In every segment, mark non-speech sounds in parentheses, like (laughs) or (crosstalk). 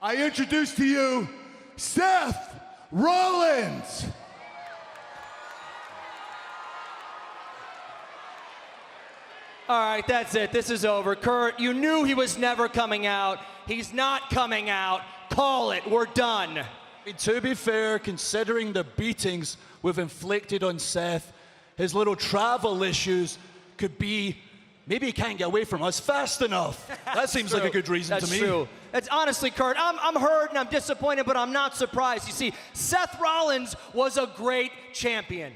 I introduce to you Seth Rollins. All right, that's it. This is over. Kurt, you knew he was never coming out. He's not coming out. Call it. We're done. To be fair, considering the beatings we've inflicted on Seth, his little travel issues could be maybe he can't get away from us fast enough. (laughs) That seems like a good reason That's to me. That's true. It's honestly, Kurt, I'm, I'm hurt and I'm disappointed, but I'm not surprised. You see, Seth Rollins was a great champion.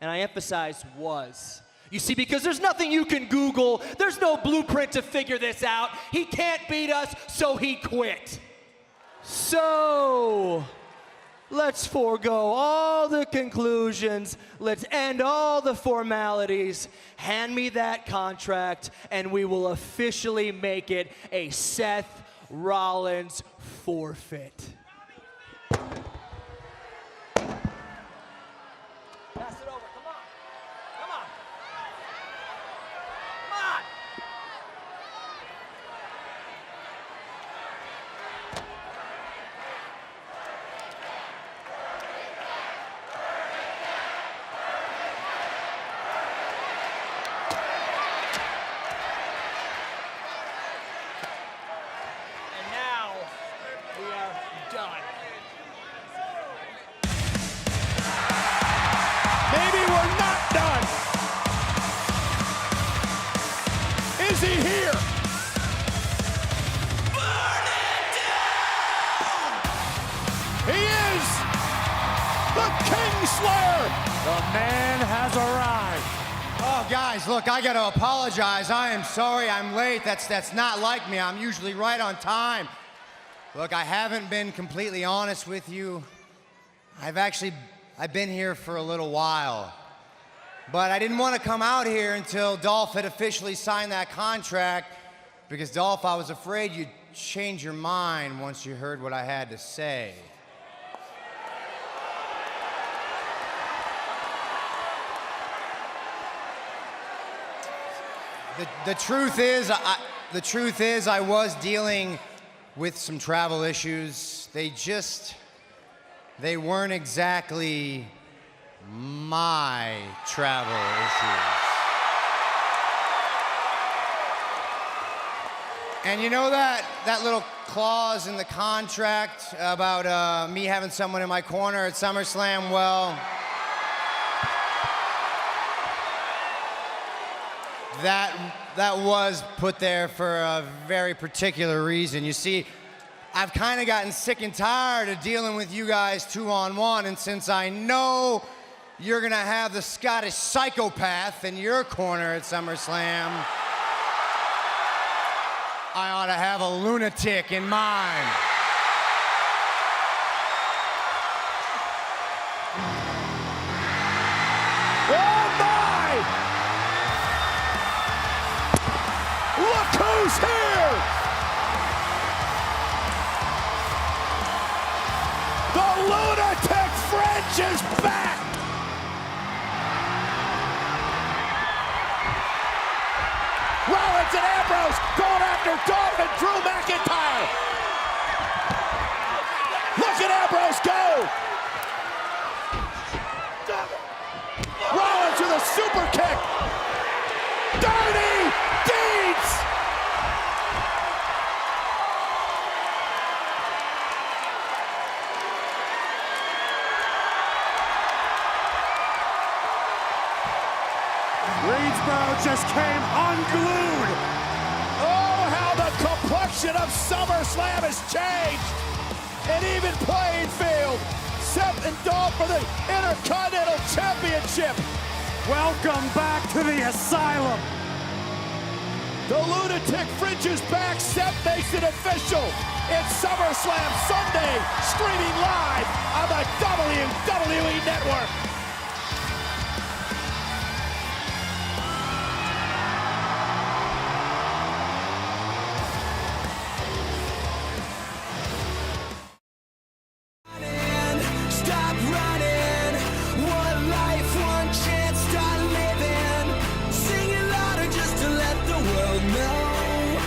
And I emphasize was. You see, because there's nothing you can Google, there's no blueprint to figure this out. He can't beat us, so he quit. So, let's forego all the conclusions. Let's end all the formalities. Hand me that contract, and we will officially make it a Seth Rollins forfeit. The man has arrived. Oh, guys, look, I gotta apologize. I am sorry I'm late. That's, that's not like me. I'm usually right on time. Look, I haven't been completely honest with you. I've actually, I've been here for a little while. But I didn't want to come out here until Dolph had officially signed that contract because, Dolph, I was afraid you'd change your mind once you heard what I had to say. The, the truth is, I, the truth is, I was dealing with some travel issues. They just, they weren't exactly my travel issues. And you know that that little clause in the contract about uh, me having someone in my corner at SummerSlam? Well. That that was put there for a very particular reason. You see, I've kind of gotten sick and tired of dealing with you guys two on one, and since I know you're gonna have the Scottish psychopath in your corner at SummerSlam, I ought to have a lunatic in mine. Look here! The lunatic French is back! Rollins and Ambrose going after Dolph and Drew McIntyre. Look at Ambrose go! Rollins with a super kick. Greensboro just came unglued. Oh, how the complexion of SummerSlam has changed. And even playing field. Seth and Dolph for the Intercontinental Championship. Welcome back to the asylum. The lunatic fringe is back. Seth makes it official. It's SummerSlam Sunday, streaming live on the WWE Network.